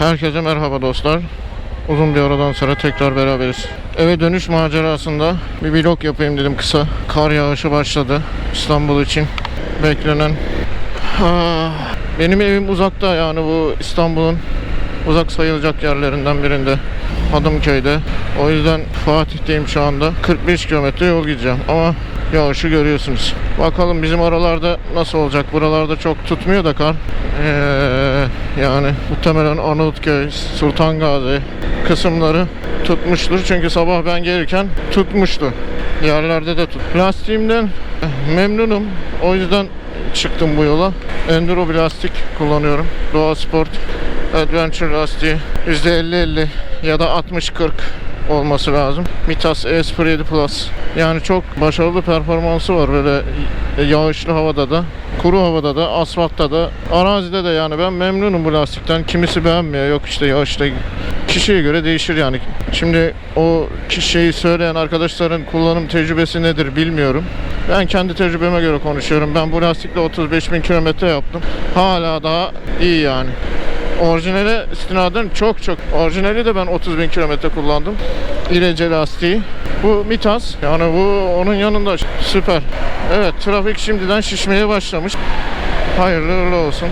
Herkese merhaba dostlar. Uzun bir aradan sonra tekrar beraberiz. Eve dönüş macerasında bir vlog yapayım dedim kısa. Kar yağışı başladı İstanbul için. Beklenen. Ah, benim evim uzakta yani bu İstanbul'un uzak sayılacak yerlerinden birinde. Hadımköy'de. O yüzden Fatih'teyim şu anda. 45 kilometre yol gideceğim ama yağışı görüyorsunuz. Bakalım bizim aralarda nasıl olacak? Buralarda çok tutmuyor da kar. Ee, yani muhtemelen Arnavutköy, Sultan Gazi kısımları tutmuştur. Çünkü sabah ben gelirken tutmuştu. Yerlerde de tut. Lastiğimden memnunum. O yüzden çıktım bu yola. Enduro lastik kullanıyorum. Doğa Sport Adventure lastiği %50-50 ya da 60-40 olması lazım. Mitas E07 Plus. Yani çok başarılı performansı var böyle yağışlı havada da, kuru havada da, asfaltta da, arazide de yani ben memnunum bu lastikten. Kimisi beğenmiyor. Yok işte yağışta kişiye göre değişir yani. Şimdi o kişiyi söyleyen arkadaşların kullanım tecrübesi nedir bilmiyorum. Ben kendi tecrübeme göre konuşuyorum. Ben bu lastikle 35 bin kilometre yaptım. Hala daha iyi yani. Orijinale istinaden çok çok. Orijinali de ben 30 bin kilometre kullandım. İrece lastiği. Bu Mitas. Yani bu onun yanında süper. Evet trafik şimdiden şişmeye başlamış. Hayırlı uğurlu olsun.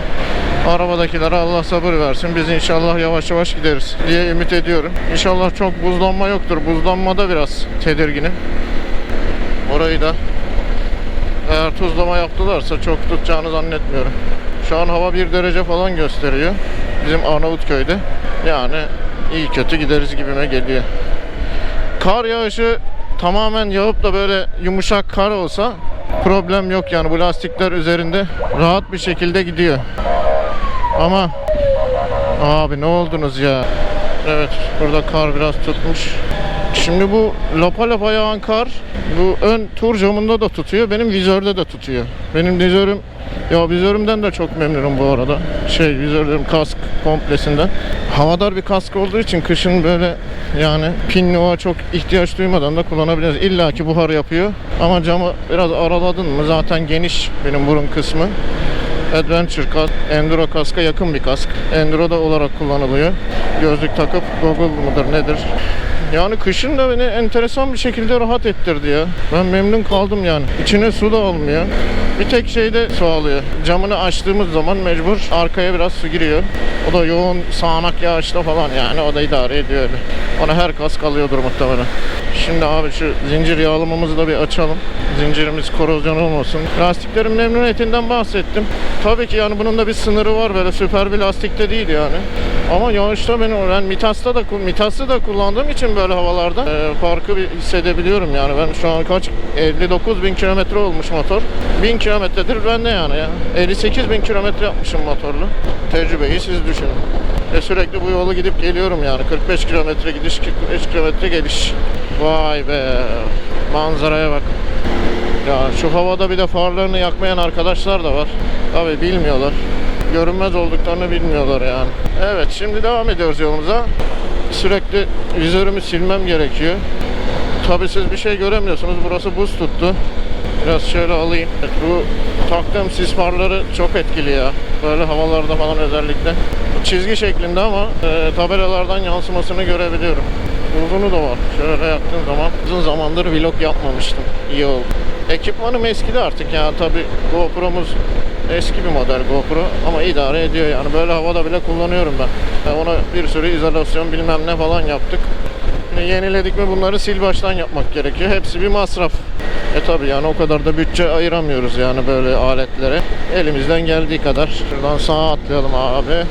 Arabadakilere Allah sabır versin. Biz inşallah yavaş yavaş gideriz diye ümit ediyorum. İnşallah çok buzlanma yoktur. Buzlanmada biraz tedirginim. Orayı da eğer tuzlama yaptılarsa çok tutacağını zannetmiyorum. Şu an hava 1 derece falan gösteriyor. Bizim Arnavutköy'de. Yani iyi kötü gideriz gibime geliyor. Kar yağışı tamamen yağıp da böyle yumuşak kar olsa problem yok yani bu lastikler üzerinde rahat bir şekilde gidiyor. Ama abi ne oldunuz ya? Evet burada kar biraz tutmuş. Şimdi bu lapa lapa yağan kar bu ön tur camında da tutuyor. Benim vizörde de tutuyor. Benim vizörüm ya vizörümden de çok memnunum bu arada. Şey vizörüm kask komplesinden. Havadar bir kask olduğu için kışın böyle yani pinliğe çok ihtiyaç duymadan da kullanabiliriz. İlla ki buhar yapıyor. Ama camı biraz araladın mı zaten geniş benim burun kısmı. Adventure kask, Enduro kaska yakın bir kask. Enduro'da olarak kullanılıyor. Gözlük takıp Google mıdır nedir? Yani kışın da beni enteresan bir şekilde rahat ettirdi ya. Ben memnun kaldım yani. İçine su da almıyor. Bir tek şeyde su alıyor. Camını açtığımız zaman mecbur arkaya biraz su giriyor. O da yoğun sağanak yağışta falan yani o da idare ediyor öyle. Ona her kask alıyordur muhtemelen. Şimdi abi şu zincir yağlamamızı da bir açalım. Zincirimiz korozyon olmasın. Lastiklerin memnuniyetinden bahsettim. Tabii ki yani bunun da bir sınırı var böyle süper bir lastikte değil yani. Ama yağışta ben, ben Mitas'ta da Mitas'ı da kullandığım için böyle havalarda e, farkı bir hissedebiliyorum yani. Ben şu an kaç 59 bin kilometre olmuş motor. 1000 kilometredir bende yani ya. 58 bin kilometre yapmışım motorlu. Tecrübeyi siz düşünün. Ve sürekli bu yolu gidip geliyorum yani. 45 kilometre gidiş, 45 kilometre geliş. Vay be. Manzaraya bak. Ya şu havada bir de farlarını yakmayan arkadaşlar da var. Tabi bilmiyorlar. Görünmez olduklarını bilmiyorlar yani. Evet şimdi devam ediyoruz yolumuza. Sürekli vizörümü silmem gerekiyor. Tabi siz bir şey göremiyorsunuz. Burası buz tuttu. Biraz şöyle alayım. Bu taktığım sis farları çok etkili ya. Böyle havalarda falan özellikle. Çizgi şeklinde ama e, tabelalardan yansımasını görebiliyorum. Uzunu da var. Şöyle yaptığım zaman uzun zamandır vlog yapmamıştım. İyi oldu. Ekipmanım eskidi artık ya. Tabi GoPro'muz eski bir model GoPro ama idare ediyor yani. Böyle havada bile kullanıyorum ben. Ya ona bir sürü izolasyon bilmem ne falan yaptık. Yeniledik mi bunları sil baştan yapmak gerekiyor. Hepsi bir masraf. E tabi yani o kadar da bütçe ayıramıyoruz yani böyle aletlere. Elimizden geldiği kadar. Şuradan sağa atlayalım abi.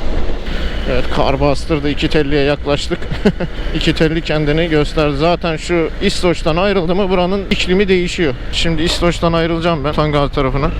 Evet kar bastırdı. İki telliye yaklaştık. İki telli kendini gösterdi. Zaten şu İstoç'tan ayrıldı mı buranın iklimi değişiyor. Şimdi İstoç'tan ayrılacağım ben. Tangal tarafına.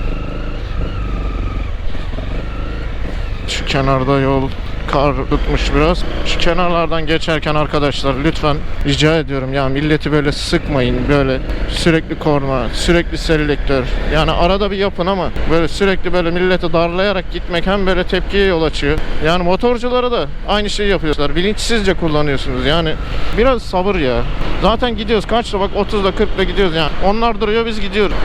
Şu kenarda yol kar tutmuş biraz. Şu kenarlardan geçerken arkadaşlar lütfen rica ediyorum ya milleti böyle sıkmayın. Böyle sürekli korna, sürekli selektör. Yani arada bir yapın ama böyle sürekli böyle milleti darlayarak gitmek hem böyle tepkiye yol açıyor. Yani motorculara da aynı şeyi yapıyorlar. Bilinçsizce kullanıyorsunuz. Yani biraz sabır ya. Zaten gidiyoruz kaçta bak 30'da 40'da gidiyoruz yani. Onlar duruyor biz gidiyoruz.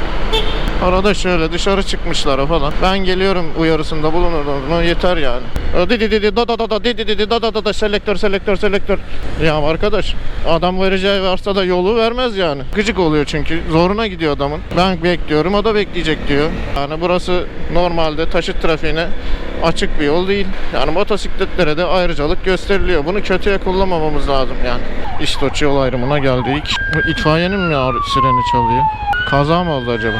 Arada şöyle dışarı çıkmışlar falan. Ben geliyorum uyarısında bulunurdum. mu Yeter yani. Di di di di da da da da di di di di da da da da selektör selektör selektör. Ya arkadaş adam vereceği varsa da yolu vermez yani. Gıcık oluyor çünkü. Zoruna gidiyor adamın. Ben bekliyorum o da bekleyecek diyor. Yani burası normalde taşıt trafiğine açık bir yol değil. Yani motosikletlere de ayrıcalık gösteriliyor. Bunu kötüye kullanmamamız lazım yani. İstoç yol ayrımına geldik. İtfaiyenin mi sireni çalıyor? Kaza mı oldu acaba?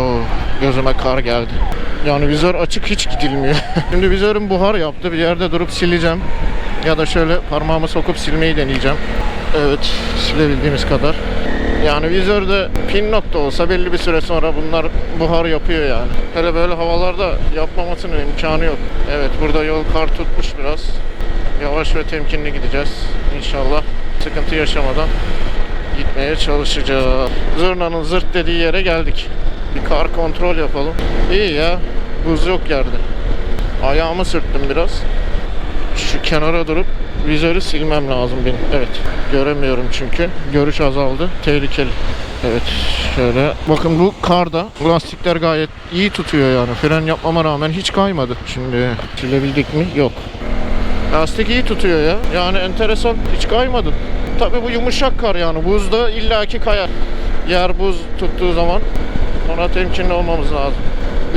Oo, gözüme kar geldi. Yani vizör açık hiç gidilmiyor. Şimdi vizörüm buhar yaptı. Bir yerde durup sileceğim. Ya da şöyle parmağımı sokup silmeyi deneyeceğim. Evet, silebildiğimiz kadar. Yani vizörde pin nokta olsa belli bir süre sonra bunlar buhar yapıyor yani. Hele böyle havalarda yapmamasının imkanı yok. Evet burada yol kar tutmuş biraz. Yavaş ve temkinli gideceğiz. İnşallah sıkıntı yaşamadan gitmeye çalışacağız. Zırnanın zırt dediği yere geldik. Bir kar kontrol yapalım. İyi ya. Buz yok yerde. Ayağımı sürttüm biraz. Şu kenara durup vizörü silmem lazım benim. Evet. Göremiyorum çünkü. Görüş azaldı. Tehlikeli. Evet şöyle. Bakın bu karda lastikler gayet iyi tutuyor yani. Fren yapmama rağmen hiç kaymadı. Şimdi silebildik mi? Yok. Lastik iyi tutuyor ya. Yani enteresan. Hiç kaymadı. Tabii bu yumuşak kar yani. Buzda illaki kayar. Yer buz tuttuğu zaman ona temkinli olmamız lazım.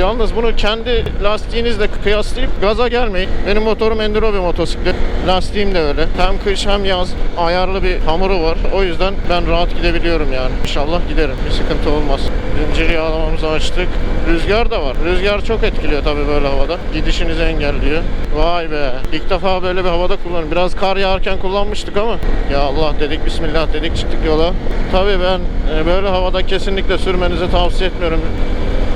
Yalnız bunu kendi lastiğinizle kıyaslayıp gaza gelmeyin. Benim motorum enduro bir motosiklet. Lastiğim de öyle. Hem kış hem yaz ayarlı bir hamuru var. O yüzden ben rahat gidebiliyorum yani. İnşallah giderim. Bir sıkıntı olmaz. Zincir yağlamamızı açtık. Rüzgar da var. Rüzgar çok etkiliyor tabii böyle havada. Gidişinizi engelliyor. Vay be. İlk defa böyle bir havada kullanıyorum. Biraz kar yağarken kullanmıştık ama. Ya Allah dedik Bismillah dedik çıktık yola. Tabii ben e, böyle havada kesinlikle sürmenizi tavsiye etmiyorum.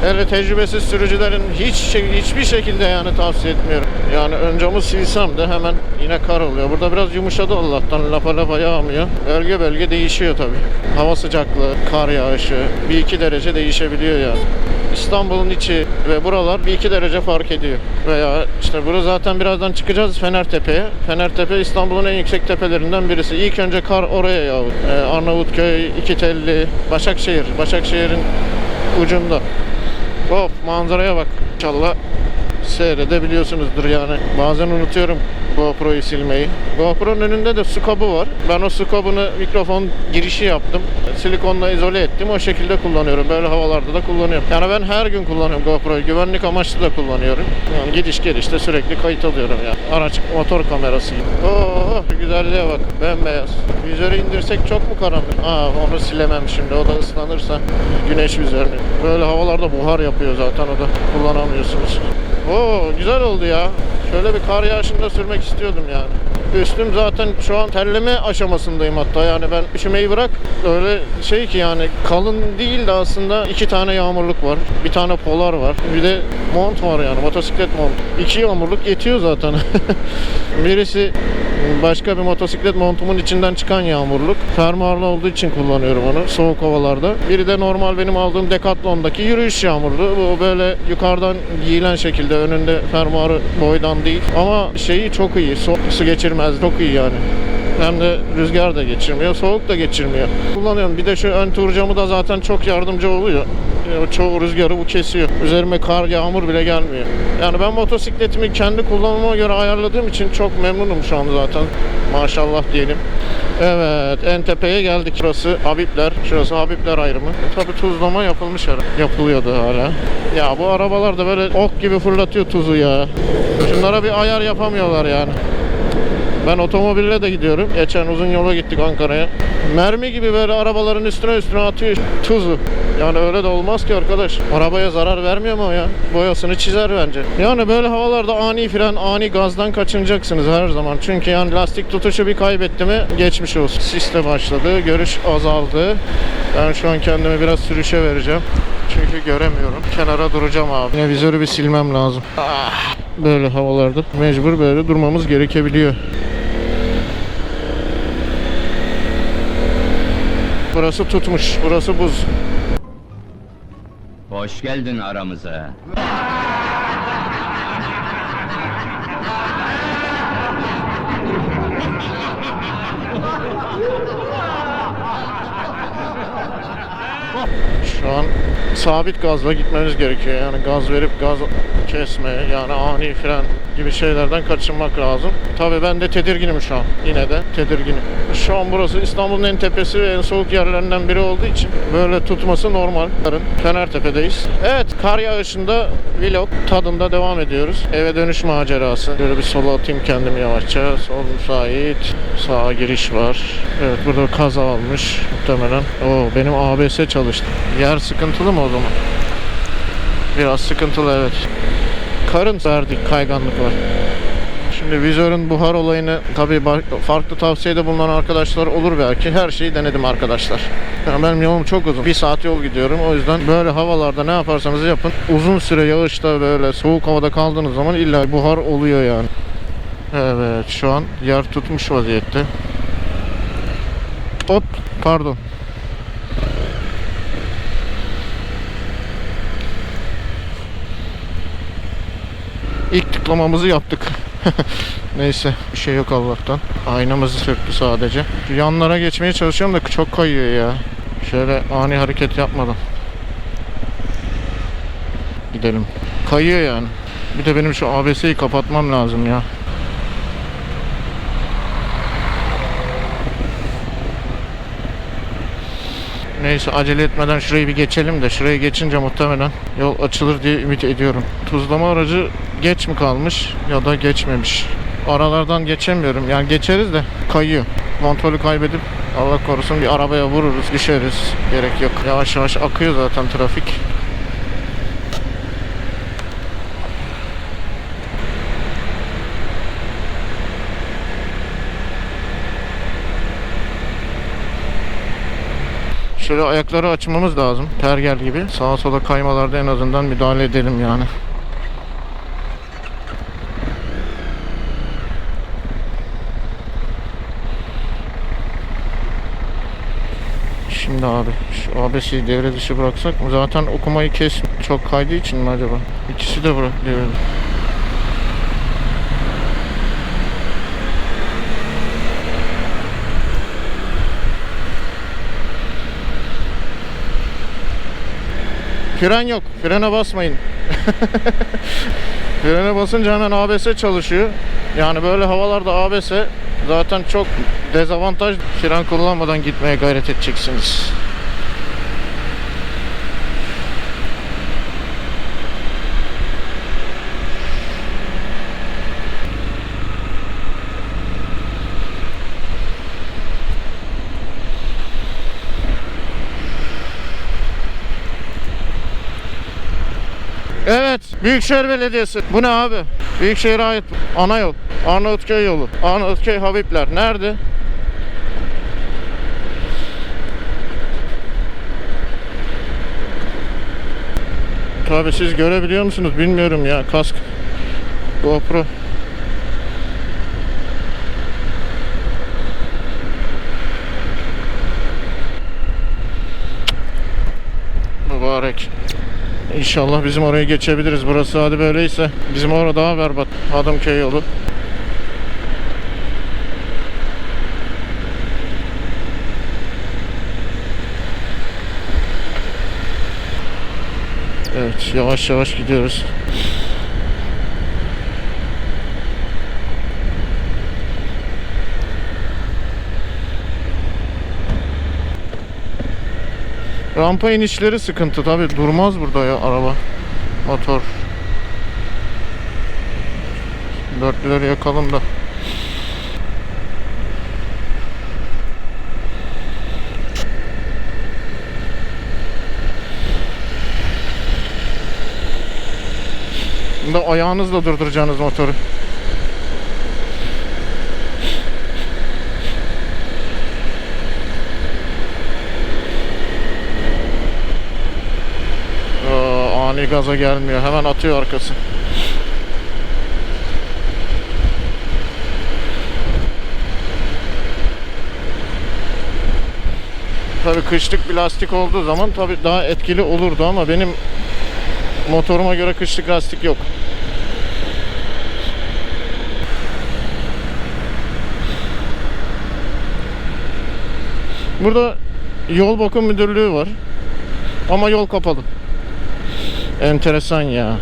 Hele tecrübesiz sürücülerin hiç şey, hiçbir şekilde yani tavsiye etmiyorum. Yani ön camı silsem de hemen yine kar oluyor. Burada biraz yumuşadı Allah'tan lapa lapa yağmıyor. Bölge bölge değişiyor tabii. Hava sıcaklığı, kar yağışı bir iki derece değişebiliyor yani. İstanbul'un içi ve buralar bir iki derece fark ediyor. Veya işte burada zaten birazdan çıkacağız Fenertepe'ye. Fenertepe İstanbul'un en yüksek tepelerinden birisi. İlk önce kar oraya yağıyor. Ee, Arnavutköy, İkitelli, Başakşehir. Başakşehir'in ucunda. Hop manzaraya bak. İnşallah seyredebiliyorsunuzdur yani. Bazen unutuyorum GoPro'yu silmeyi. GoPro'nun önünde de kabı var. Ben o kabını mikrofon girişi yaptım. Silikonla izole ettim. O şekilde kullanıyorum. Böyle havalarda da kullanıyorum. Yani ben her gün kullanıyorum GoPro'yu. Güvenlik amaçlı da kullanıyorum. Yani gidiş gelişte sürekli kayıt alıyorum ya. Araç motor kamerası gibi. Oo güzelliğe bak. Bembeyaz. Vizörü indirsek çok mu karanlık? Aa onu silemem şimdi. O da ıslanırsa güneş vizörünü. Böyle havalarda buhar yapıyor zaten o da. Kullanamıyorsunuz. Oo güzel oldu ya. Şöyle bir kar yağışında sürmek istiyordum yani. Üstüm zaten şu an terleme aşamasındayım hatta yani ben üşümeyi bırak öyle şey ki yani kalın değil de aslında iki tane yağmurluk var. Bir tane polar var. Bir de mont var yani motosiklet mont. İki yağmurluk yetiyor zaten. Birisi başka bir motosiklet montumun içinden çıkan yağmurluk. Fermuarlı olduğu için kullanıyorum onu soğuk havalarda. Biri de normal benim aldığım Decathlon'daki yürüyüş yağmurluğu. Bu böyle yukarıdan giyilen şekilde önünde fermuarı boydan değil. Ama şeyi çok iyi. So- su geçirmez. Çok iyi yani. Hem de rüzgar da geçirmiyor, soğuk da geçirmiyor. Kullanıyorum. Bir de şu ön tur da zaten çok yardımcı oluyor. Yani çoğu rüzgarı bu kesiyor. Üzerime kar, yağmur bile gelmiyor. Yani ben motosikletimi kendi kullanıma göre ayarladığım için çok memnunum şu an zaten. Maşallah diyelim. Evet, en tepeye geldik. Şurası Habibler. Şurası Habibler ayrımı. Tabi tuzlama yapılmış ara. Yapılıyordu hala. Ya bu arabalar da böyle ok gibi fırlatıyor tuzu ya. Şunlara bir ayar yapamıyorlar yani. Ben otomobille de gidiyorum. Geçen uzun yola gittik Ankara'ya. Mermi gibi böyle arabaların üstüne üstüne atıyor tuzu. Yani öyle de olmaz ki arkadaş. Arabaya zarar vermiyor mu ya? Boyasını çizer bence. Yani böyle havalarda ani fren, ani gazdan kaçınacaksınız her zaman. Çünkü yani lastik tutuşu bir kaybetti mi geçmiş olsun. Siste başladı. Görüş azaldı. Ben şu an kendimi biraz sürüşe vereceğim. Çünkü göremiyorum. Kenara duracağım abi. Yine vizörü bir silmem lazım. Ah, böyle havalarda mecbur böyle durmamız gerekebiliyor. Burası tutmuş. Burası buz. Hoş geldin aramıza. Şu an sabit gazla gitmemiz gerekiyor. Yani gaz verip gaz kesme yani ani fren gibi şeylerden kaçınmak lazım. Tabii ben de tedirginim şu an. Yine de tedirginim. Şu an burası İstanbul'un en tepesi ve en soğuk yerlerinden biri olduğu için böyle tutması normal. Fenertepe'deyiz. Evet kar yağışında vlog tadında devam ediyoruz. Eve dönüş macerası. Böyle bir sola atayım kendimi yavaşça. Sol müsait. Sağa giriş var. Evet burada bir kaza olmuş muhtemelen. Oo benim ABS çalıştı. Yer sıkıntılı mı o zaman? Biraz sıkıntılı evet. Karın verdik kayganlık var. Şimdi vizörün buhar olayını tabii farklı tavsiyede bulunan arkadaşlar olur belki. Her şeyi denedim arkadaşlar. Yani benim yolum çok uzun. Bir saat yol gidiyorum. O yüzden böyle havalarda ne yaparsanız yapın. Uzun süre yağışta böyle soğuk havada kaldığınız zaman illa buhar oluyor yani. Evet şu an yer tutmuş vaziyette. Hop pardon. İlk tıklamamızı yaptık. Neyse bir şey yok Allah'tan. Aynamızı söktü sadece. Şu yanlara geçmeye çalışıyorum da çok kayıyor ya. Şöyle ani hareket yapmadan. Gidelim. Kayıyor yani. Bir de benim şu ABS'yi kapatmam lazım ya. Neyse acele etmeden şurayı bir geçelim de şurayı geçince muhtemelen yol açılır diye ümit ediyorum. Tuzlama aracı geç mi kalmış ya da geçmemiş. Aralardan geçemiyorum. Yani geçeriz de kayıyor. Kontrolü kaybedip Allah korusun bir arabaya vururuz, düşeriz. Gerek yok. Yavaş yavaş akıyor zaten trafik. Şöyle ayakları açmamız lazım. Pergel gibi. Sağa sola kaymalarda en azından müdahale edelim yani. Şimdi abi şu ABS'yi devre dışı bıraksak mı? Zaten okumayı kes çok kaydığı için mi acaba? İkisi de bırak devre dışı. Fren yok. Frene basmayın. Frene basınca hemen ABS çalışıyor. Yani böyle havalarda ABS zaten çok dezavantaj. Fren kullanmadan gitmeye gayret edeceksiniz. Evet, Büyükşehir Belediyesi. Bu ne abi? Büyükşehir'e ait ana yol. Arnavutköy yolu. Arnavutköy Habibler. Nerede? Tabi siz görebiliyor musunuz bilmiyorum ya kask GoPro İnşallah bizim oraya geçebiliriz. Burası hadi böyleyse. Bizim orada daha berbat. Adımköy yolu. Evet yavaş yavaş gidiyoruz. Rampa inişleri sıkıntı tabi durmaz burada ya araba. Motor. Dörtlüleri yakalım da. Bunda ayağınızla durduracağınız motoru Aa, ani gaza gelmiyor. Hemen atıyor arkası. Tabii kışlık bir lastik olduğu zaman tabii daha etkili olurdu ama benim motoruma göre kışlık lastik yok. Burada yol bakım müdürlüğü var. Ama yol kapalı. Enteresan ya.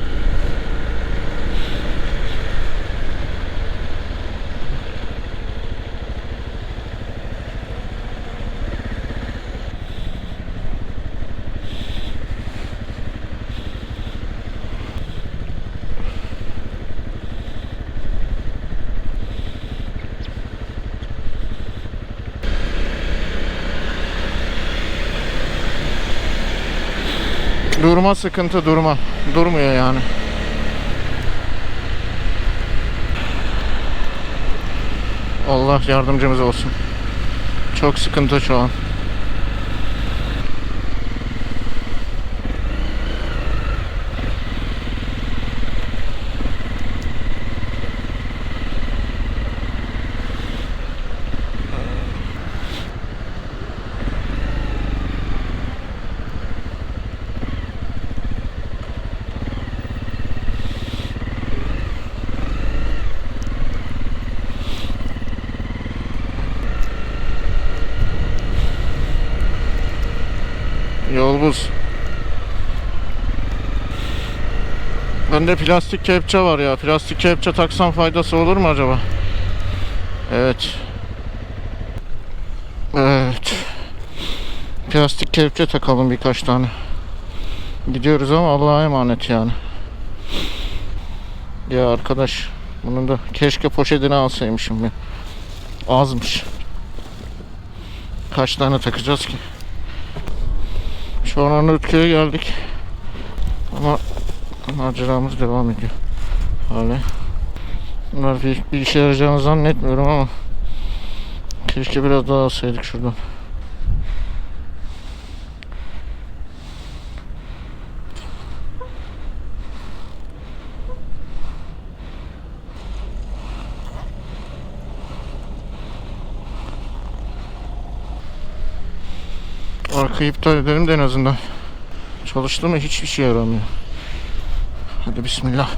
Durma sıkıntı durma. Durmuyor yani. Allah yardımcımız olsun. Çok sıkıntı şu an. Yol buz. Bende plastik kepçe var ya. Plastik kepçe taksam faydası olur mu acaba? Evet. Evet. Plastik kepçe takalım birkaç tane. Gidiyoruz ama Allah'a emanet yani. Ya arkadaş bunu da keşke poşetine alsaymışım ya. Azmış. Kaç tane takacağız ki? Şu an geldik. Ama maceramız devam ediyor. Hala. Bunlar bir, bir işe yarayacağını zannetmiyorum ama keşke biraz daha alsaydık şuradan. İptal edelim de en azından. Çalıştı mı hiçbir şey yaramıyor. Hadi bismillah.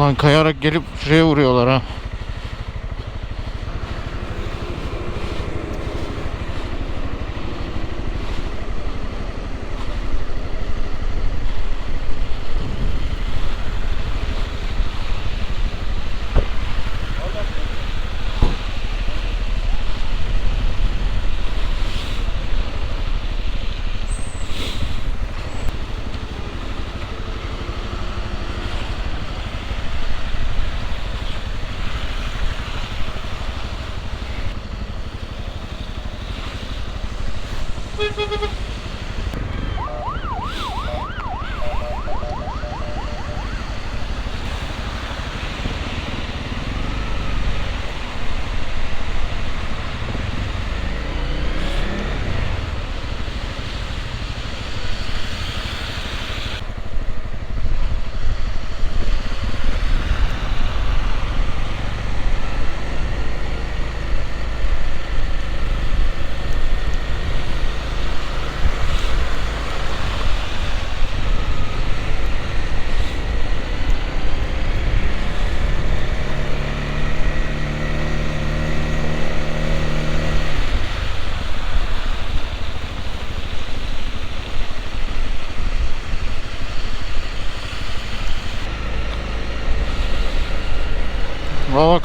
Ulan kayarak gelip şuraya vuruyorlar ha.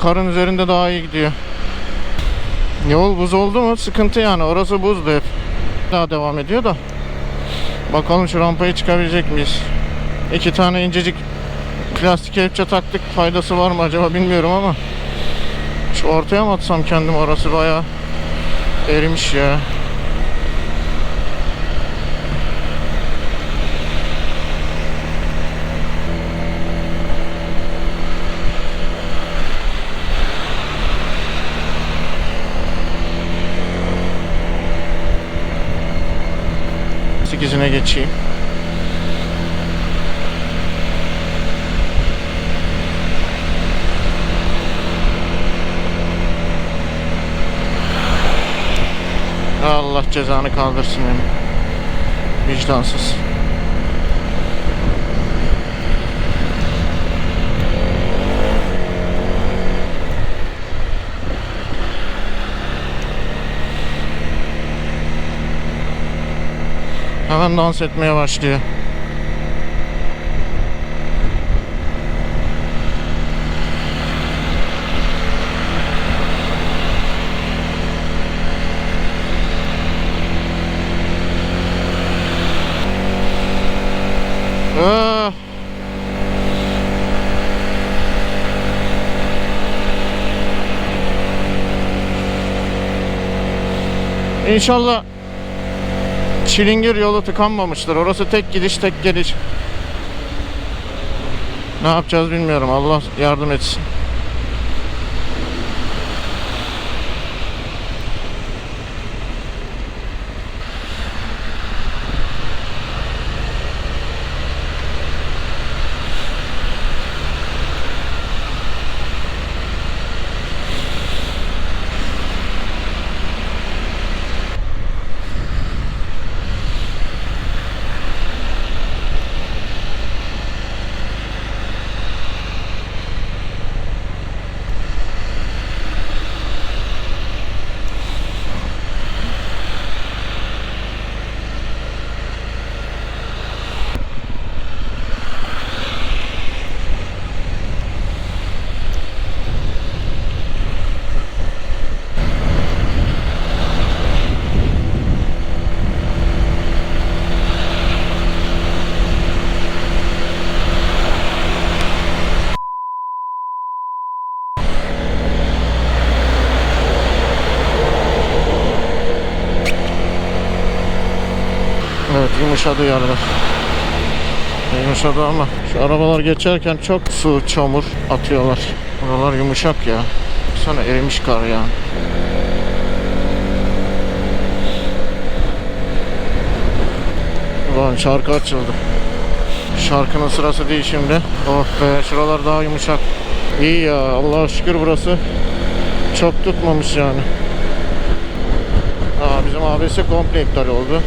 Karın üzerinde daha iyi gidiyor. Yol buz oldu mu sıkıntı yani. Orası buzdu hep. Daha devam ediyor da. Bakalım şu rampaya çıkabilecek miyiz? İki tane incecik plastik kepçe taktık. Faydası var mı acaba bilmiyorum ama. Şu ortaya mı atsam kendim orası bayağı erimiş ya. Sekizine geçeyim. Allah cezanı kaldırsın beni. Vicdansız. Hemen dans etmeye başlıyor. Ah. İnşallah Çilingir yolu tıkanmamıştır. Orası tek gidiş tek geliş. Ne yapacağız bilmiyorum. Allah yardım etsin. Evet yumuşadı yerler. Yumuşadı ama şu arabalar geçerken çok su, çamur atıyorlar. Buralar yumuşak ya. Sana erimiş kar ya. Ulan şarkı açıldı. Şarkının sırası değil şimdi. Oh be şuralar daha yumuşak. İyi ya Allah'a şükür burası çok tutmamış yani. Aa, bizim abisi komple iptal oldu.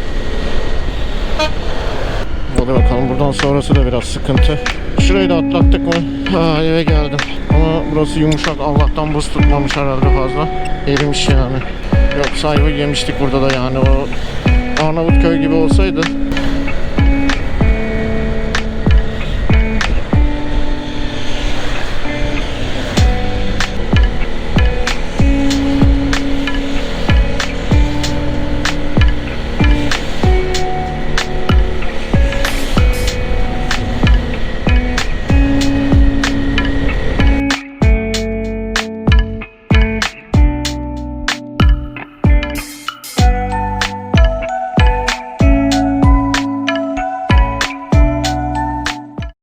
Hadi bakalım buradan sonrası da biraz sıkıntı. Şurayı da atlattık mı? Ha, eve geldim. Ama burası yumuşak. Allah'tan buz tutmamış herhalde fazla. Erimiş yani. Yoksa ayva yemiştik burada da yani. O Arnavutköy gibi olsaydı